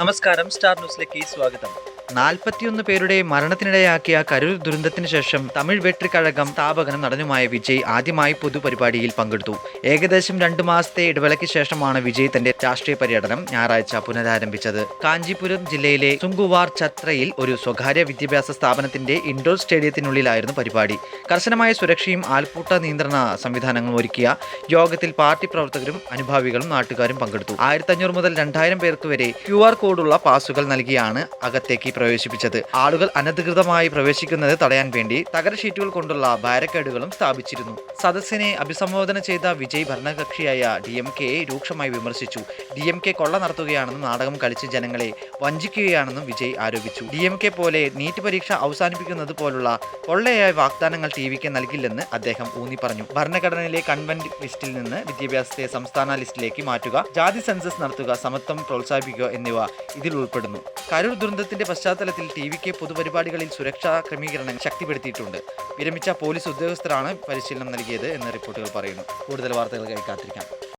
നമസ്കാരം. സ്റ്റാർ ന്യൂസിലേക്ക് സ്വാഗതം. നാൽപ്പത്തിയൊന്ന് പേരുടെ മരണത്തിനിടയാക്കിയ കരൂർ ദുരന്തത്തിന് ശേഷം തമിഴ് വെട്രിക്കഴകം സ്ഥാപകനും നടനുമായ വിജയ് ആദ്യമായി പൊതുപരിപാടിയിൽ പങ്കെടുത്തു. ഏകദേശം രണ്ടു മാസത്തെ ഇടവേളയ്ക്ക് ശേഷമാണ് വിജയ് തന്റെ രാഷ്ട്രീയ പര്യടനം ഞായറാഴ്ച പുനരാരംഭിച്ചത്. കാഞ്ചീപുരം ജില്ലയിലെ സുങ്കുവാർ ഛത്രയിൽ ഒരു സ്വകാര്യ വിദ്യാഭ്യാസ സ്ഥാപനത്തിന്റെ ഇൻഡോർ സ്റ്റേഡിയത്തിനുള്ളിലായിരുന്നു പരിപാടി. കർശനമായ സുരക്ഷയും ആൾക്കൂട്ട നിയന്ത്രണ സംവിധാനങ്ങളും ഒരുക്കിയ യോഗത്തിൽ പാർട്ടി പ്രവർത്തകരും അനുഭാവികളും നാട്ടുകാരും പങ്കെടുത്തു. ആയിരത്തി മുതൽ രണ്ടായിരം പേർക്ക് വരെ ക്യു ആർ കോഡുള്ള പാസുകൾ നൽകിയാണ് അകത്തേക്ക് പ്രവേശിപ്പിച്ചത്. ആളുകൾ അനധികൃതമായി പ്രവേശിക്കുന്നത് തടയാൻ വേണ്ടി തകര ഷീറ്റുകൾ കൊണ്ടുള്ള ബാരക്കേഡുകളും സ്ഥാപിച്ചിരുന്നു. സദസ്സിനെ അഭിസംബോധന ചെയ്ത വിജയ് ഭരണകക്ഷിയായ ഡി എം കെയെ രൂക്ഷമായി വിമർശിച്ചു. ഡി എം കെ കൊള്ള നടത്തുകയാണെന്നും നാടകം കളിച്ച് ജനങ്ങളെ വഞ്ചിക്കുകയാണെന്നും വിജയ് ആരോപിച്ചു. ഡി എം കെ പോലെ നീറ്റ് പരീക്ഷ അവസാനിപ്പിക്കുന്നത് പോലുള്ള കൊള്ളയായ വാഗ്ദാനങ്ങൾ ടി വിക്ക് നൽകില്ലെന്ന് അദ്ദേഹം ഊന്നി പറഞ്ഞു ഭരണഘടനയിലെ കൺവെന്റ് ലിസ്റ്റിൽ നിന്ന് വിദ്യാഭ്യാസത്തെ സംസ്ഥാന ലിസ്റ്റിലേക്ക് മാറ്റുക ജാതി സെൻസസ് നടത്തുക സമത്വം പ്രോത്സാഹിപ്പിക്കുക എന്നിവ ഇതിൽ ഉൾപ്പെടുന്നു. കരൂർ ദുരന്തത്തിന്റെ പശ്ചാത്തലത്തിൽ ടി വി കെ പൊതുപരിപാടികളിൽ സുരക്ഷാ ക്രമീകരണങ്ങൾ ശക്തിപ്പെടുത്തിയിട്ടുണ്ട്. വിരമിച്ച പോലീസ് ഉദ്യോഗസ്ഥരാണ് പരിശീലനം നൽകിയത് എന്ന് റിപ്പോർട്ടുകൾ പറയുന്നു. കൂടുതൽ വാർത്തകൾക്കായി കാത്തിരിക്കാം.